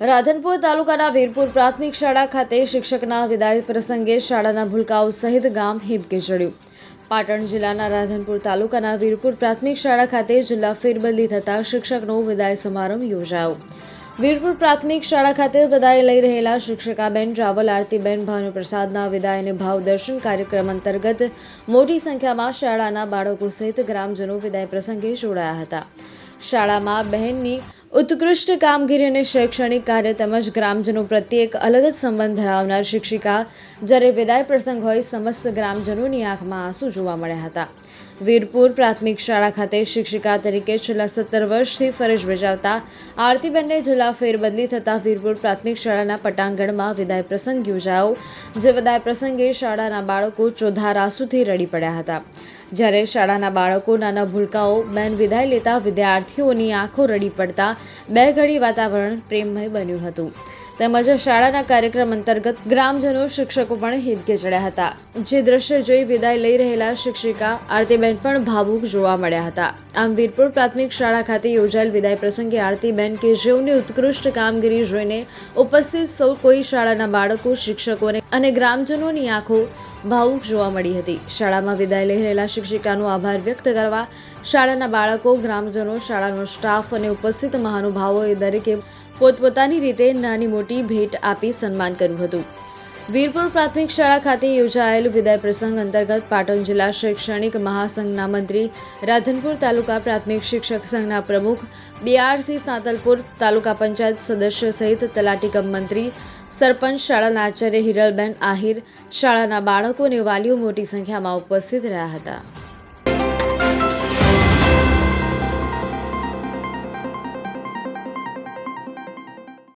રાધનપુર તાલુકાના વીરપુર પ્રાથમિક શાળા ખાતે શિક્ષકના વિદાય પ્રસંગે શાળાના ભૂલકાઓ સહિત ગામ હિબકે ચડ્યું પાટણ જિલ્લાના રાધનપુર તાલુકાના વીરપુર પ્રાથમિક શાળા ખાતે જિલ્લા ફેરબદલી થતાં શિક્ષકનો વિદાય સમારંભ યોજાયો. વીરપુર પ્રાથમિક શાળા ખાતે વિદાય લઈ રહેલા શિક્ષકાબેન રાવલ, આરતીબેન ભાનુપ્રસાદના વિદાય અને ભાવ દર્શન કાર્યક્રમ અંતર્ગત મોટી સંખ્યામાં શાળાના બાળકો સહિત ગ્રામજનો વિદાય પ્રસંગે જોડાયા હતા. શાળામાં બહેનની ઉત્કૃષ્ટ કામગીરી અને શૈક્ષણિક કાર્ય તેમજ ગ્રામજનો પ્રત્યે એક અલગ જ સંબંધ ધરાવનાર શિક્ષિકા જ્યારે વિદાય પ્રસંગ હોય સમસ્ત ગ્રામજનોની આંખમાં આંસુ જોવા મળ્યા હતા. વીરપુર પ્રાથમિક શાળા ખાતે શિક્ષિકા તરીકે છેલ્લા સત્તર વર્ષથી ફરજ બજાવતા આરતીબેનને જિલ્લા ફેરબદલી થતાં વીરપુર પ્રાથમિક શાળાના પટાંગણમાં વિદાય પ્રસંગ યોજાયો, જે વિદાય પ્રસંગે શાળાના બાળકો ચોધાર આંસુથી રડી પડ્યા હતા. જ્યારે શાળાના બાળકો નાના ભૂલકાઓ, બેન વિદાય લેતા વિદ્યાર્થીઓની આંખો રડી પડતા બે ઘડી વાતાવરણ પ્રેમમય બન્યું હતું. તેમજ શાળાના કાર્યક્રમ અંતર્ગત ગ્રામજનો, શિક્ષકો પણ હિબકે હતા. જે દ્રશ્ય જોઈ વિદાય લઈ રહેલા શિક્ષિકા આરતીબેન પણ ભાવુક જોવા મળ્યા હતા. આમ વીરપુર પ્રાથમિક શાળા ખાતે યોજાયેલ વિદાય પ્રસંગે આરતીબેન કે જેઓની ઉત્કૃષ્ટ કામગીરી જોઈને ઉપસ્થિત સૌ કોઈ શાળાના બાળકો, શિક્ષકોને અને ગ્રામજનોની આંખો ભાવુક જોવા મળી હતી. શાળામાં વિદાય લઈ રહેલા શિક્ષિકાનો આભાર વ્યક્ત કરવા શાળાના બાળકો, ગ્રામજનો, શાળાનો સ્ટાફ અને ઉપસ્થિત મહાનુભાવોએ દરેકે પોતપોતાની રીતે નાની મોટી ભેટ આપી સન્માન કર્યું હતું. વીરપુર પ્રાથમિક શાળા ખાતે યોજાયેલ વિદાય પ્રસંગ અંતર્ગત પાટણ જિલ્લા શૈક્ષણિક મહાસંઘના મંત્રી, રાધનપુર તાલુકા પ્રાથમિક શિક્ષક સંઘના પ્રમુખ, બીઆરસી સાંતલપુર તાલુકા પંચાયત સદસ્ય સહિત તલાટી કમ મંત્રી સરપંચ શાળાના આચાર્ય હિરલબેન આહિર શાળાના બાળકો અને વાલીઓ મોટી સંખ્યામાં ઉપસ્થિત રહ્યા હતા.